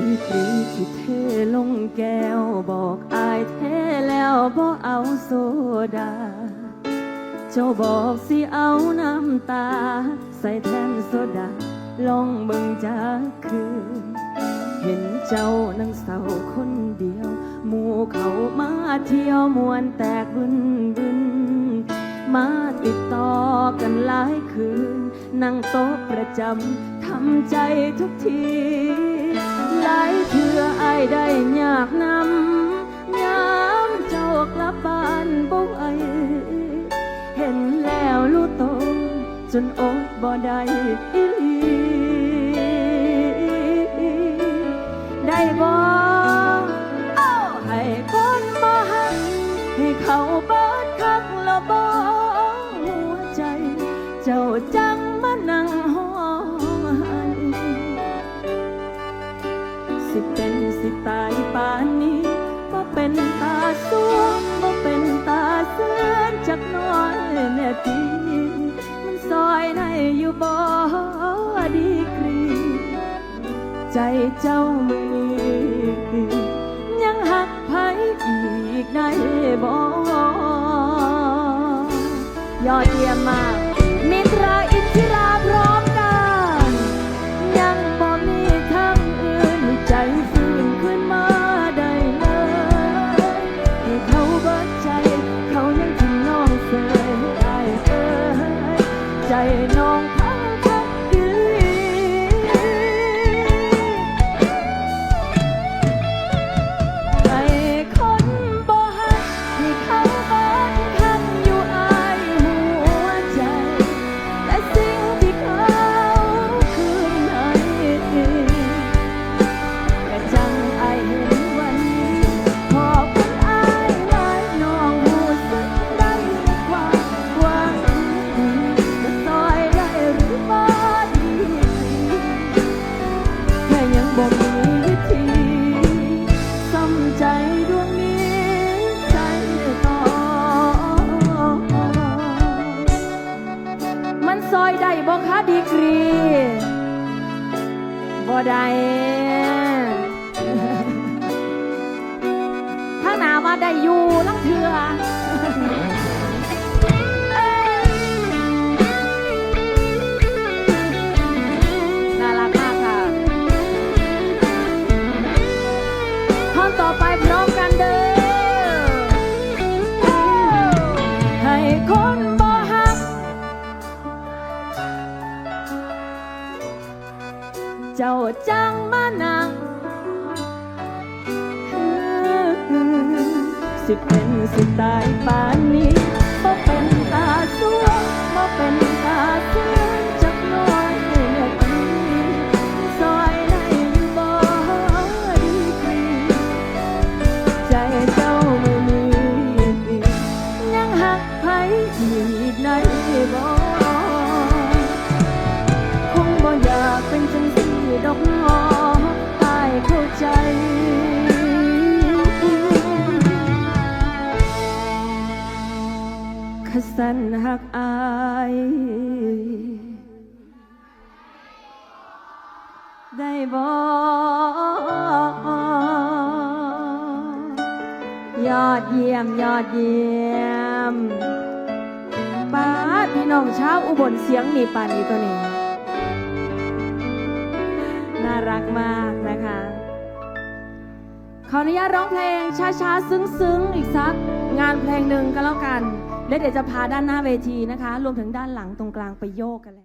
ดีกรีที่เทลงแก้วบอกอายเทแล้วบ่เอาโซดา เจ้าบอกสิเอาน้ำตา ใส่แทนโซดา ลองเบิ่งจากคืน เห็นเจ้านั่งเศร้าคนเดียวหมู่เขามาเที่ยวมวนแตกบึนบึนมาติดต่อกันหลายคืน นั่งโต๊ะประจำทำใจทุกที เทื่ออายได้ยากนำยามเจ้ากลับบ้านบ่ไหวเห็นแล้วรู้ตนจนอดบ่ได้อีหลีได้บ่เอ้าให้คนบ่หักให้เขาเบิดคักแล้วบ่ สิเป็นสิตายป่านนี้บ่เป็นตาสวงบ่เป็นตาเสือนจักน้อยแน่ทีมันซอยในอยู่บ่ดีกรี ใจเจ้ามือนี้ยังหักไผอีกได้บ่ยอดเยี่ยมมากมิตร น้ แค่ยังบ่มีวิธีสำใจดวงนี้ใจต่อ มันซอยได้บ่คะดีกรีบ่ได้ถ้าหนามาได้อยู่ลังเถื่อ ไปพร้อมกันเด้อ ให้คนบ่ฮัก เจ้าจังมานั่งสิเป็นสิตายไป อีกในบ่คงบ่อยากเป็นจังซี่ดอกน้อายเข้าใจขสันหักอายได้บ่ยอดเยี่ยม ยอดเยี่ยม พี่น้องชาวอุบลเสียงนีปานีตัวนี้ น่ารักมากนะคะ ขออนุญาตร้องเพลงช้าๆ ซึ้งๆ อีกสักงานเพลงหนึ่งก็แล้วกัน แล้วเดี๋ยวจะพาด้านหน้าเวทีนะคะ รวมถึงด้านหลังตรงกลางไปโยกกันเลย